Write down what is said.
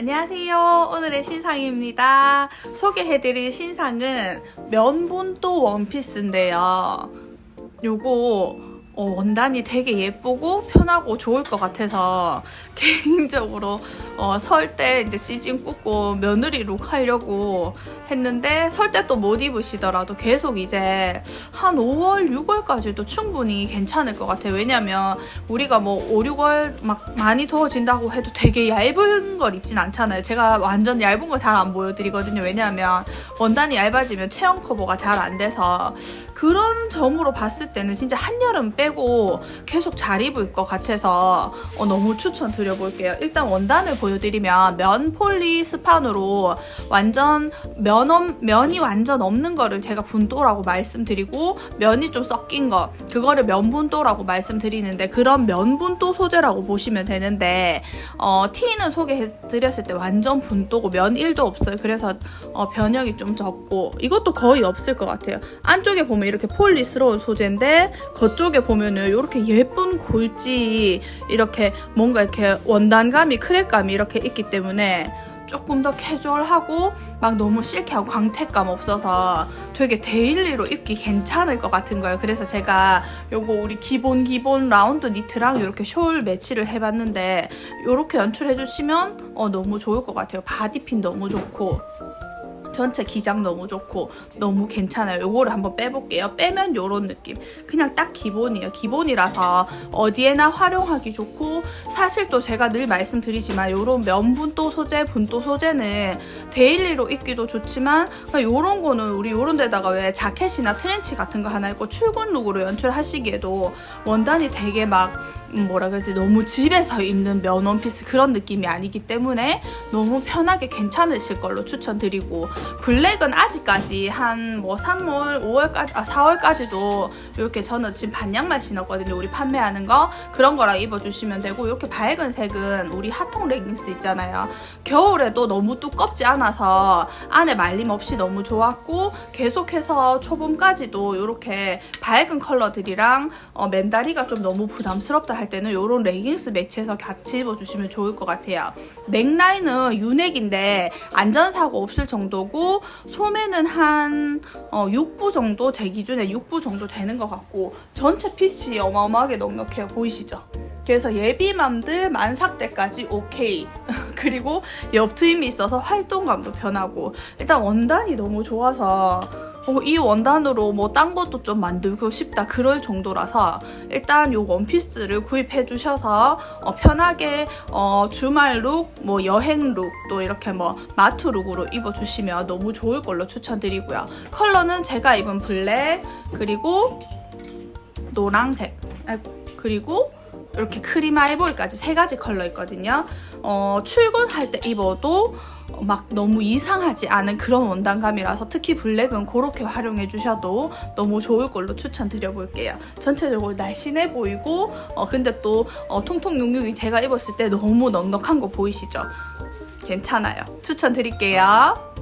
안녕하세요. 오늘의 신상입니다. 소개해드릴 신상은 면분도 원피스인데요. 요거 어, 원단이 되게 예쁘고 편하고 좋을 것 같아서 개인적으로 어, 설 때 이제 지진 꽂고 며느리 룩 하려고 했는데 설 때 또 못 입으시더라도 계속 이제 한 5월, 6월까지도 충분히 괜찮을 것 같아요. 왜냐면 우리가 뭐 5, 6월 막 많이 더워진다고 해도 되게 얇은 걸 입진 않잖아요. 제가 완전 얇은 걸 잘 안 보여드리거든요. 왜냐하면 원단이 얇아지면 체형 커버가 잘 안 돼서 그런 점으로 봤을 때는 진짜 한여름 빼고 계속 잘 입을 것 같아서 어, 너무 추천드려볼게요. 일단 원단을 보여드리면 면 폴리 스판으로 완전 면, 없- 면이 완전 없는 거를 제가 분도라고 말씀드리고 면이 좀 섞인 거 그거를 면분도라고 말씀드리는데 그런 면분도 소재라고 보시면 되는데 어, 티는 소개해드렸을 때 완전 분도고 면 1도 없어요. 그래서 어, 변형이 좀 적고 이것도 거의 없을 것 같아요. 안쪽에 보면 이렇게 폴리스러운 소재인데 겉쪽에 보면은 이렇게 예쁜 골지 이렇게 뭔가 이렇게 원단감이 크랙감이 이렇게 있기 때문에 조금 더 캐주얼하고 막 너무 실키하고 광택감 없어서 되게 데일리로 입기 괜찮을 것 같은 거예요. 그래서 제가 요거 우리 기본 기본 라운드 니트랑 이렇게 숄 매치를 해봤는데 이렇게 연출해 주시면 어, 너무 좋을 것 같아요. 바디핀 너무 좋고 전체 기장 너무 좋고 너무 괜찮아요. 요거를 한번 빼볼게요. 빼면 요런 느낌. 그냥 딱 기본이에요. 기본이라서 어디에나 활용하기 좋고 사실 또 제가 늘 말씀드리지만 요런 면분도 소재, 분도 소재는 데일리로 입기도 좋지만 그냥 요런 거는 우리 요런 데다가 왜 자켓이나 트렌치 같은 거 하나 입고 출근 룩으로 연출하시기에도 원단이 되게 막 음, 뭐라 그러지 너무 집에서 입는 면 원피스 그런 느낌이 아니기 때문에 너무 편하게 괜찮으실 걸로 추천드리고 블랙은 아직까지 한 뭐 3월, 5월까지, 아 4월까지도 이렇게 저는 지금 반양말 신었거든요. 우리 판매하는 거 그런 거랑 입어주시면 되고 이렇게 밝은 색은 우리 핫통 레깅스 있잖아요. 겨울에도 너무 두껍지 않아서 안에 말림 없이 너무 좋았고 계속해서 초봄까지도 이렇게 밝은 컬러들이랑 어, 맨다리가 좀 너무 부담스럽다 할 때는 이런 레깅스 매치해서 같이 입어주시면 좋을 것 같아요. 넥라인은 유넥인데 안전사고 없을 정도 고 소매는 한 어, 6부 정도 제 기준에 6부 정도 되는 것 같고 전체 핏이 어마어마하게 넉넉해요 보이시죠? 그래서 예비맘들 만삭 때까지 오케이 그리고 옆 트임이 있어서 활동감도 편하고 일단 원단이 너무 좋아서 어, 이 원단으로 뭐 딴 것도 좀 만들고 싶다 그럴 정도라서 일단 요 원피스를 구입해 주셔서 어, 편하게 어, 주말 룩, 뭐 여행 룩, 또 이렇게 뭐 마트 룩으로 입어 주시면 너무 좋을 걸로 추천드리고요. 컬러는 제가 입은 블랙 그리고 노랑색 그리고 이렇게 크림 아이보리까지 세 가지 컬러 있거든요. 어, 출근할 때 입어도 막 너무 이상하지 않은 그런 원단감이라서 특히 블랙은 그렇게 활용해 주셔도 너무 좋을 걸로 추천드려 볼게요. 전체적으로 날씬해 보이고 어, 근데 또 어, 통통육육이 제가 입었을 때 너무 넉넉한 거 보이시죠? 괜찮아요. 추천드릴게요.